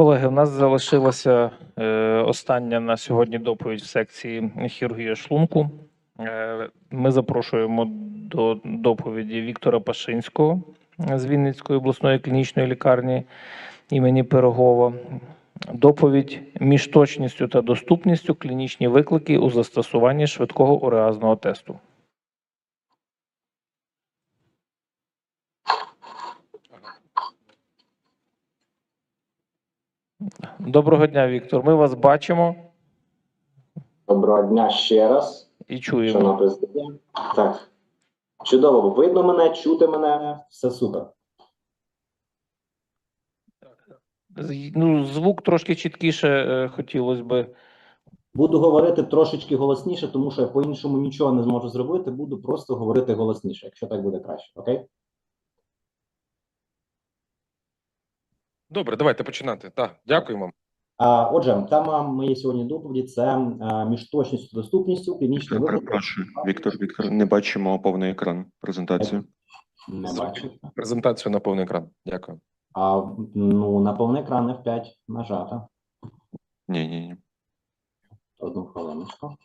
Колеги, у нас залишилася е, остання на сьогодні доповідь в секції хірургія шлунку. Е, ми запрошуємо до доповіді Віктора Пашинського з Вінницької обласної клінічної лікарні імені Пирогова. Доповідь між точністю та доступністю клінічні виклики у застосуванні швидкого уреазного тесту. Доброго дня, Віктор. Ми вас бачимо Доброго дня ще раз, і чуємо. президія. Так. Чудово, видно мене, чути мене, все супер. Ну, звук трошки чіткіше е, хотілося би. Буду говорити трошечки голосніше, тому що я по-іншому нічого не зможу зробити. Буду просто говорити голосніше, якщо так буде краще. Окей? Добре, давайте починати. Так, дякуємо вам. Отже, тема моєї сьогодні доповіді це між точністю та доступністю Я перепрошую, Віктор, Віктор, не бачимо повний екран презентації. Не бачу. Презентацію на повний екран. Дякую. А ну на повний екран F5 нажата. Ні, ні, ні. Одну хвилиночку.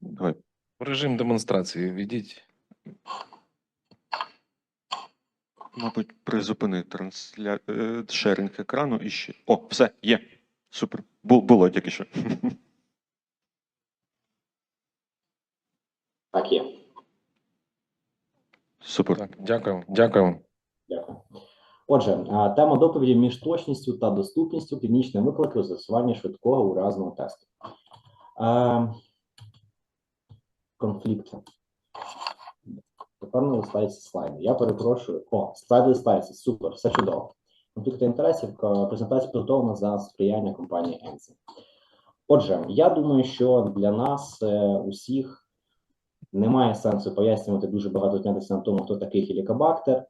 Давай. В режим демонстрації введіть. Мабуть, призупини трансля... е, шеринг екрану і ще. О, все, є. Супер. Бу- було тільки що. Так, є. Супер. Так, дякуємо. Дякуємо. Дякую. Отже, тема доповіді між точністю та доступністю клінічних викликів у застосуванні швидкого уразного тесту. Е, конфлікт. Не листається слайди. Я перепрошую. О, слайди листаються. Супер, все чудово. Конфлікти інтересів. ка- Презентація підготовлена за сприяння компанії Енсі. Отже, я думаю, що для нас е, усіх немає сенсу пояснювати дуже багато знятися на тому, хто такий хелікобактер,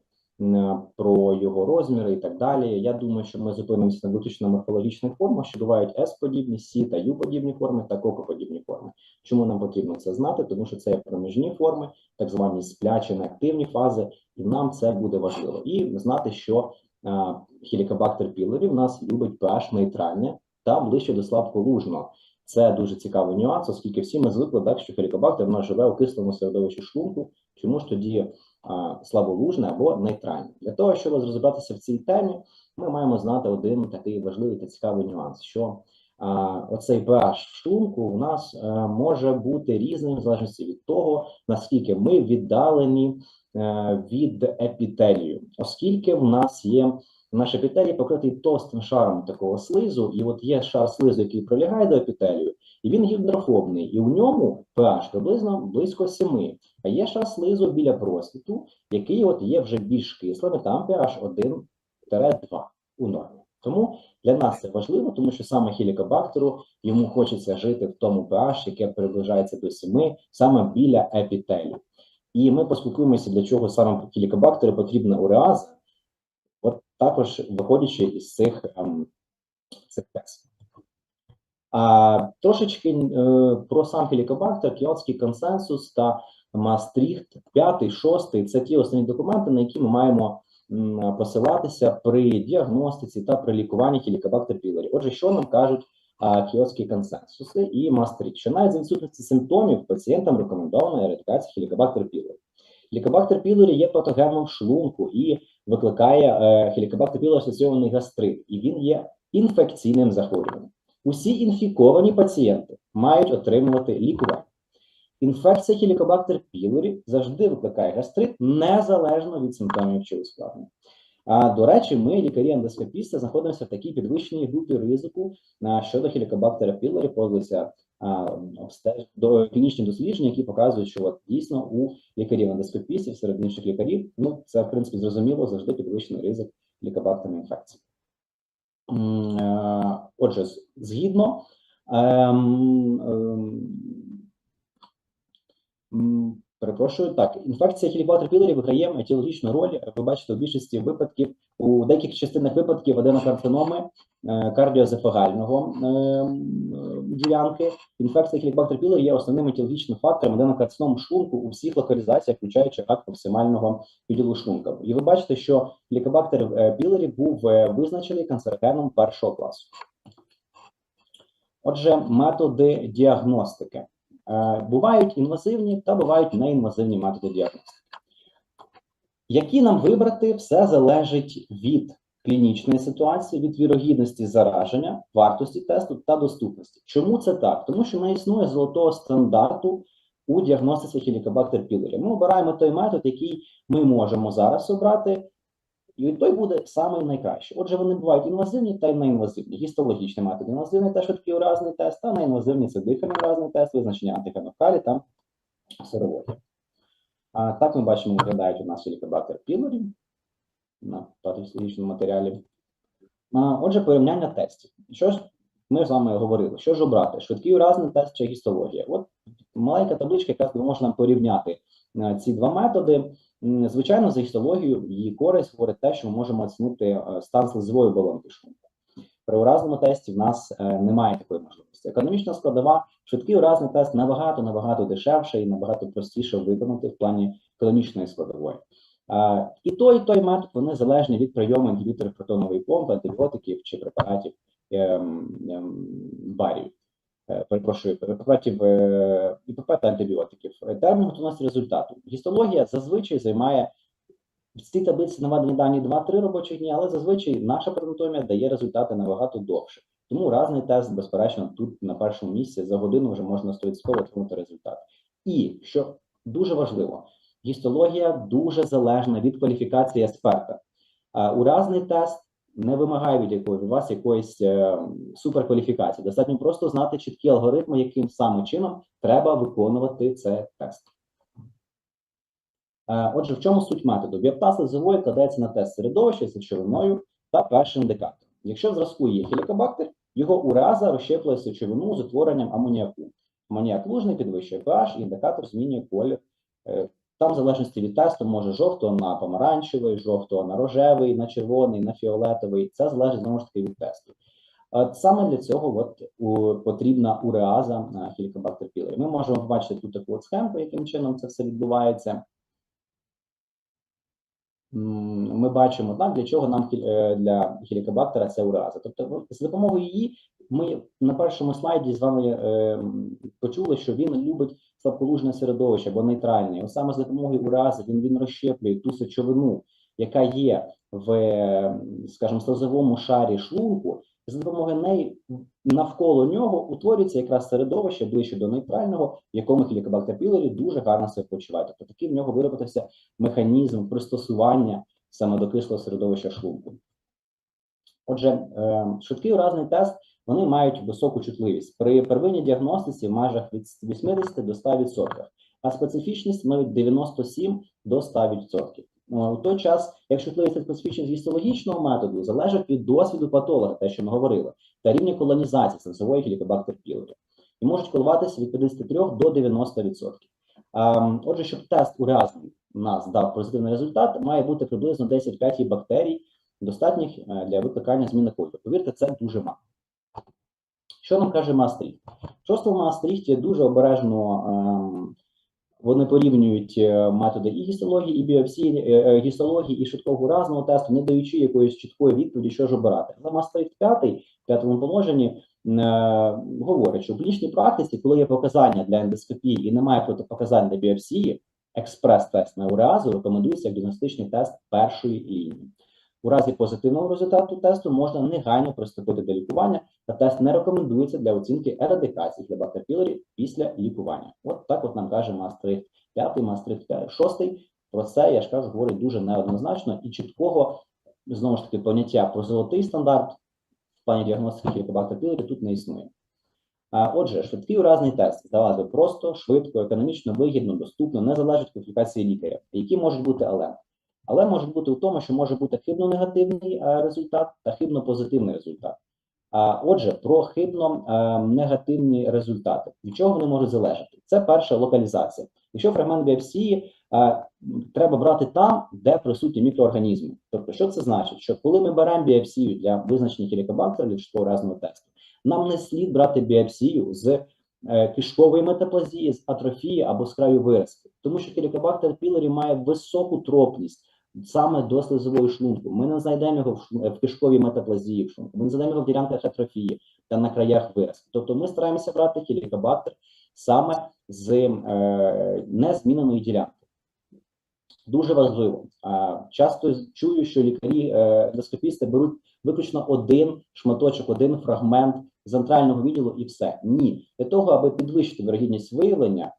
про його розміри і так далі. Я думаю, що ми зупинимося на виключно морфологічних формах, що бувають S-подібні, C та U-подібні форми та кокоподібні форми. Чому нам потрібно це знати? Тому що це є проміжні форми, так звані сплячі неактивні фази, і нам це буде важливо. І знати, що а, хелікобактер пілорі в нас любить pH нейтральне та ближче до слабколужного. Це дуже цікавий нюанс, оскільки всі ми звикли, так, що хелікобактер в нас живе у кислому середовищі шлунку. Чому ж тоді а, слаболужне або нейтральне? Для того, щоб розібратися в цій темі, ми маємо знати один такий важливий та цікавий нюанс, що оцей pH в шлунку у нас е, може бути різним в залежності від того, наскільки ми віддалені е, від епітелію, оскільки в нас є наш епітелій покритий товстим шаром такого слизу, і от є шар слизу, який прилягає до епітелію, і він гідрофобний, і у ньому pH приблизно близько 7. А є шар слизу біля просвіту, який от є вже більш кислим, і там pH 1-2 у нормі. Тому для нас це важливо, тому що саме хелікобактеру йому хочеться жити в тому pH, яке приближається до 7, саме біля епітелію. І ми поспілкуємося, для чого саме хелікобактеру потрібна уреаза, також виходячи із цих, ем, цих тестів. А трошечки е, про сам хелікобактер, Кіотський консенсус та Мастріхт 5, 6 – це ті основні документи, на які ми маємо посилатися при діагностиці та при лікуванні хелікобактер пілорі. Отже, що нам кажуть Кіотські консенсуси і Мастріхт? Що навіть за відсутності симптомів пацієнтам рекомендована ерадикація хелікобактер пілорі. Хелікобактер пілорі є патогеном шлунку і викликає е, хелікобактер асоційований гастрит, і він є інфекційним захворюванням. Усі інфіковані пацієнти мають отримувати лікування. Інфекція хелікобактер пілорі завжди викликає гастрит незалежно від симптомів чи ускладнень. А до речі, ми, лікарі-ендоскопісти, знаходимося в такій підвищеній групі ризику щодо хелікобактера пілорі, проводиться до клінічні дослідження, які показують, що от, дійсно у лікарів-ендоскопістів серед інших лікарів, ну це в принципі зрозуміло, завжди підвищений ризик лікобактерної інфекції. Е, Отже, згідно ем, ем, Перепрошую, так. Інфекція Хелікобактер пілорі виграє етіологічну роль. Ви бачите, у більшості випадків, у деяких частинах випадків аденокарциноми е, кардіозефагального е, ділянки. Інфекція Хелікобактер пілорі є основним етіологічним фактором аденокарцином шлунку у всіх локалізаціях, включаючи рак максимального відділу шлунка. І ви бачите, що Хелікобактер пілорі був е, визначений канцерогеном першого класу. Отже, методи діагностики. Е, Бувають інвазивні та бувають неінвазивні методи діагностики. Які нам вибрати, все залежить від клінічної ситуації, від вірогідності зараження, вартості тесту та доступності. Чому це так? Тому що не існує золотого стандарту у діагностиці хелікобактер пілорі. Ми обираємо той метод, який ми можемо зараз обрати, і той буде самий найкращий. Отже, вони бувають інвазивні та неінвазивні. Гістологічний метод інвазивний та швидкий уразний тест, та неінвазивний це дихальний уразний тест, визначення антигену та серологія. А так ми бачимо, виглядають у нас хелікобактер пілорі на патофізіологічному матеріалі. А, Отже, порівняння тестів. Що ж ми з вами говорили? Що ж обрати? Швидкий уразний тест чи гістологія? От маленька табличка, яка нам порівняти е, ці два методи. Звичайно, за гістологію її користь говорить те, що ми можемо оцінити е, стан слизової оболонки шлунку. При уразному тесті в нас е, немає такої можливості. Економічна складова, швидкий уразний тест набагато набагато дешевше і набагато простіше виконати в плані економічної складової. Е, І той, і той метод вони залежні від прийому інгібіторів протонової помпи, антибіотиків чи препаратів ем, ем, барію. Е, Перепрошую, препаратів е, ІПП та антибіотиків. Е, Термін готовності результату. Гістологія зазвичай займає в цій таблиці наведені дані 2-3 робочі дні, але зазвичай наша патанатомія дає результати набагато довше. Тому разний тест, безперечно, тут на першому місці за годину вже можна 100% отримати результат. І що дуже важливо, гістологія дуже залежна від кваліфікації експерта. А Уразний тест не вимагає від якої від вас якоїсь е, суперкваліфікації. Достатньо просто знати чіткі алгоритми, яким саме чином треба виконувати цей тест. Е, Отже, в чому суть методу? Біоптаз лизової кладеться на тест середовища з речовиною та першим індикатором. Якщо в зразку є хелікобактер, його ураза розщеплює сечовину з утворенням амоніаку. Амоніак лужний підвищує pH, індикатор змінює колір. Е, Там, в залежності від тесту, може жовто на помаранчевий, жовто на рожевий, на червоний, на фіолетовий. Це залежить знову ж таки від тесту. От саме для цього от, у, потрібна уреаза на хелікобактер пілорі. Ми можемо побачити тут таку от схемку, яким чином це все відбувається. Ми бачимо, так, для чого нам е, для хелікобактера це уреаза. Тобто, з допомогою її ми на першому слайді з вами е, почули, що він любить слабколужне середовище або нейтральне. Ось саме з допомогою уреази він, він розщеплює ту сечовину, яка є в, скажімо, слизовому шарі шлунку, за допомогою неї навколо нього утворюється якраз середовище ближче до нейтрального, в якому хелікобактер пілорі дуже гарно себе почуває. Тобто такий в нього виробився механізм пристосування саме до кислого середовища шлунку. Отже, е, швидкий уразний тест вони мають високу чутливість при первинній діагностиці в межах від 80 до 100%, а специфічність становить 97 до 100%. Е, У той час, як чутливість специфічність гістологічного методу залежить від досвіду патолога, те, що ми говорили, та рівня колонізації сенсової хелікобактер пілорі, і можуть коливатися від 53 до 90%. Ем, Отже, щоб тест уразний нас дав позитивний результат, має бути приблизно 10-5 бактерій, достатніх е, для викликання зміни кольору. Повірте, це дуже мало. Що нам каже Маастріхт? В шостому Маастріхті дуже обережно ем, вони порівнюють е, методи і гістології, і біопсії, е, е, гістології і швидкого уразного тесту, не даючи якоїсь чіткої відповіді, що ж обирати. Але Маастріхт 5, в п'ятому положенні е, говорить, що в клінічній практиці, коли є показання для ендоскопії і немає протипоказань для біопсії, експрес-тест на уреазу рекомендується як діагностичний тест першої лінії. У разі позитивного результату тесту можна негайно приступити до лікування, та тест не рекомендується для оцінки ерадикації хлебактер пілорі після лікування. От так от нам каже Мастрихт 5, Мастрихт 6. Про це, я ж кажу, говорить дуже неоднозначно і чіткого, знову ж таки, поняття про золотий стандарт в плані діагностики пілорі тут не існує. А, Отже, швидкий уразний тест здавати просто, швидко, економічно, вигідно, доступно, не залежить від кваліфікації лікаря. Які можуть бути але? Але може бути в тому, що може бути хибно-негативний е, результат та хибно-позитивний результат. А, Отже, про хибно е, результати. Від чого вони можуть залежати? Це перша локалізація. Якщо фрагмент біопсії е, треба брати там, де присутні мікроорганізми. Тобто, що це значить? Що коли ми беремо біопсію для визначення хелікобактера для чистого разного тесту, нам не слід брати біопсію з кишкової метаплазії, з атрофії або з краю виразки, тому що хелікобактер пілорі має високу тропність саме до слизової шлунку. Ми не знайдемо його в, шлу- в кишковій метаплазії в шлунку, ми не знайдемо його в ділянках атрофії та на краях виразки. Тобто ми стараємося брати хелікобактер саме з е, незміненої ділянки. Дуже важливо. Часто чую, що лікарі е, ендоскопісти беруть виключно один шматочок, один фрагмент з антрального відділу і все. Ні, для того, аби підвищити вирогідність виявлення,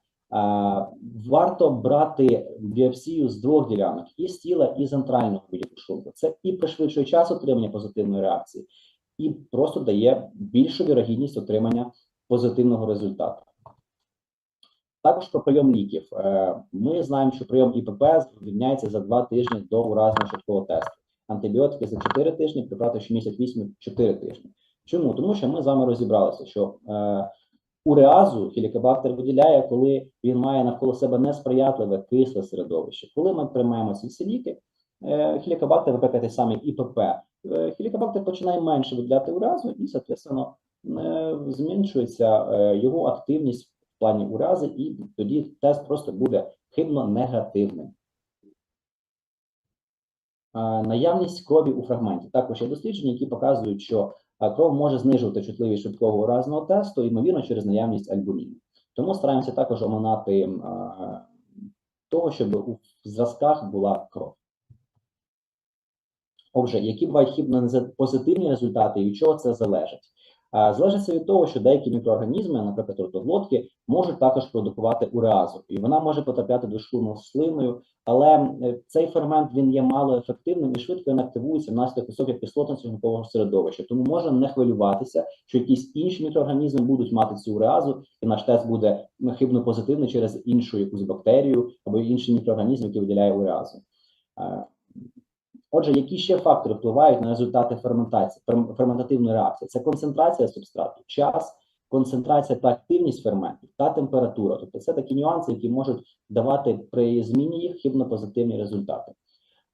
варто брати біопсію з двох ділянок і з тіла, і з антрального відділу шлунку. Це і пришвидшує час отримання позитивної реакції, і просто дає більшу вірогідність отримання позитивного результату. Також про прийом ліків. Е, Ми знаємо, що прийом ІПП звільняється за 2 тижні до уразного швидкого тесту. Антибіотики за 4 тижні, препарати щомісяць 8 – 4 тижні. Чому? Тому що ми з вами розібралися, що е, уреазу хелікобактер виділяє, коли він має навколо себе несприятливе кисле середовище. Коли ми приймаємо ці всі ліки, е, хелікобактер, наприклад, той самий ІПП, е, хелікобактер починає менше виділяти уреазу і, соответственно, е, зменшується його активність в плані урази, і тоді тест просто буде хибно негативним. Наявність крові у фрагменті. Також є дослідження, які показують, що а, кров може знижувати чутливість швидкого уразного тесту, ймовірно, через наявність альбуміну. Тому стараємося також оминати а, того, щоб у зразках була кров. Отже, які бувають хібно позитивні результати і від чого це залежить? Залежить від того, що деякі мікроорганізми, наприклад, ротоглотки, можуть також продукувати уреазу, і вона може потрапляти до з слиною, але цей фермент він є малоефективним і швидко інактивується внаслідок високих кислотності ґрунтового середовища. Тому можна не хвилюватися, що якісь інші мікроорганізми будуть мати цю уреазу, і наш тест буде хибно позитивний через іншу якусь бактерію або інший мікроорганізм, який виділяє уреазу. Е, Отже, які ще фактори впливають на результати ферментації, ферментативної реакції? Це концентрація субстрату, час, концентрація та активність ферментів та температура. Тобто це такі нюанси, які можуть давати при зміні їх хибно-позитивні результати.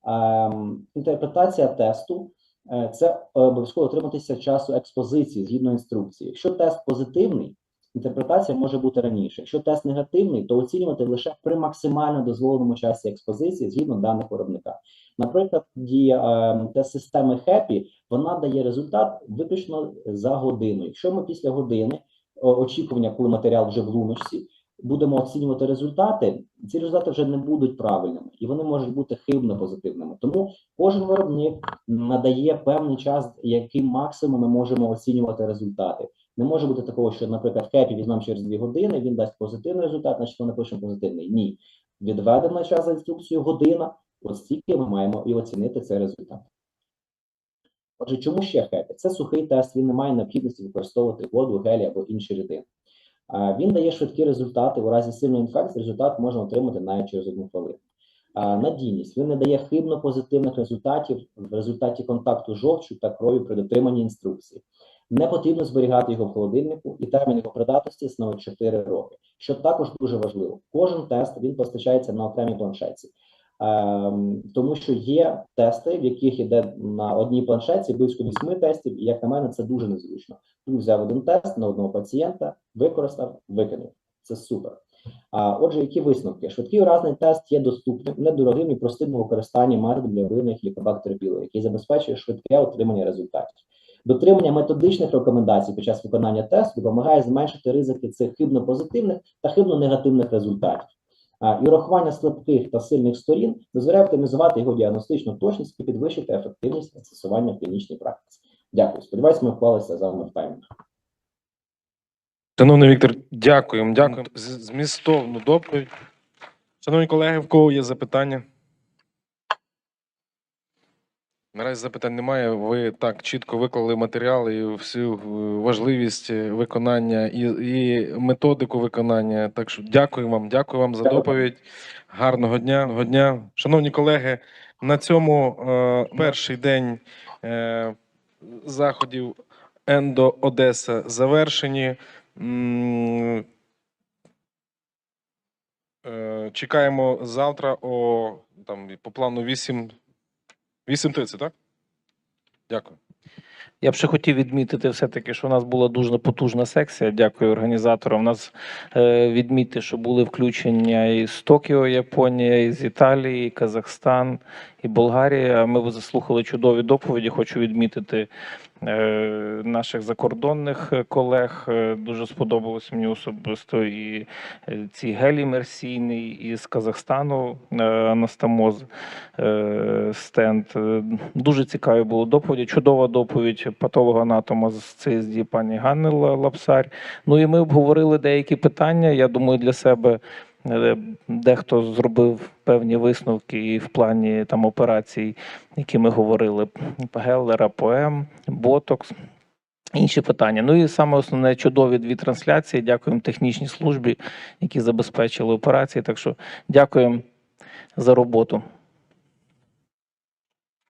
Ем, інтерпретація тесту е, це обов'язково отриматися часу експозиції згідно інструкції. Якщо тест позитивний, інтерпретація може бути раніше. Якщо тест негативний, то оцінювати лише при максимально дозволеному часі експозиції згідно даних виробника. Наприклад, дія е, тест системи HAPPY, вона дає результат виключно за годину. Якщо ми після години очікування, коли матеріал вже в луночці, будемо оцінювати результати, ці результати вже не будуть правильними і вони можуть бути хибно позитивними. Тому кожен виробник надає певний час, яким максимум ми можемо оцінювати результати. Не може бути такого, що, наприклад, хепі візьмемо через 2 години, він дасть позитивний результат, значить ми напишемо позитивний. Ні. Відведена час за інструкцією година, от стільки ми маємо і оцінити цей результат. Отже, чому ще хепі? Це сухий тест, він не має необхідності використовувати воду, гелі або інші рідини. Він дає швидкі результати. У разі сильної інфекції результат можна отримати навіть через одну хвилину. Надійність він не дає хибно позитивних результатів в результаті контакту жовчу та крові при дотриманні інструкції. Не потрібно зберігати його в холодильнику, і термін його придатності становить 4 роки. Що також дуже важливо, кожен тест він постачається на окремій планшетці. Ем, тому що є тести, в яких іде на одній планшетці близько 8 тестів, і як на мене, це дуже незручно. Тут взяв один тест на одного пацієнта, використав, викинув. Це супер. А отже, які висновки? Швидкий уразний тест є доступним, недорогим і простим у використанні для виявлення хелікобактерів який забезпечує швидке отримання результатів. Дотримання методичних рекомендацій під час виконання тесту допомагає зменшити ризики цих хибно-позитивних та хибно-негативних результатів. А, І урахування слабких та сильних сторін дозволяє оптимізувати його діагностичну точність і підвищити ефективність застосування в клінічній практиці. Дякую. Сподіваюсь, ми вклалися з вами в таймінг. Шановний Віктор, дякуємо, дякуємо. Змістовну доповідь. Шановні колеги, в кого є запитання? Наразі запитань немає. Ви так чітко виклали матеріал і всю е, важливість е, виконання і, і методику виконання. Так що дякую вам, дякую вам за Дякую. доповідь. Гарного дня. Гарного дня. Шановні колеги, на цьому е, перший день е, заходів Ендо Одеса завершені. М, е, Чекаємо завтра о там по плану 8 8.30, так? Дякую. Я б ще хотів відмітити все-таки, що у нас була дуже потужна секція. Дякую організаторам. У нас е, відмітити, що були включення із Токіо, Японія, із Італії, Казахстан і Болгарія. Ми заслухали чудові доповіді. Хочу відмітити наших закордонних е, колег. Е, Дуже сподобалось мені особисто і е, ці гелі мерсійний із Казахстану е, Анастамоз е, стенд. Е, Дуже цікаві були доповіді. Чудова доповідь патолога-анатома з ЦСД пані Ганни Лапсарь. Ну і ми обговорили деякі питання. Я думаю, для себе е, дехто зробив певні висновки і в плані там операцій, які ми говорили: Геллера, ПОЕМ, Ботокс. Інші питання. Ну і саме основне чудові дві трансляції. Дякуємо технічній службі, які забезпечили операції. Так що дякуємо за роботу.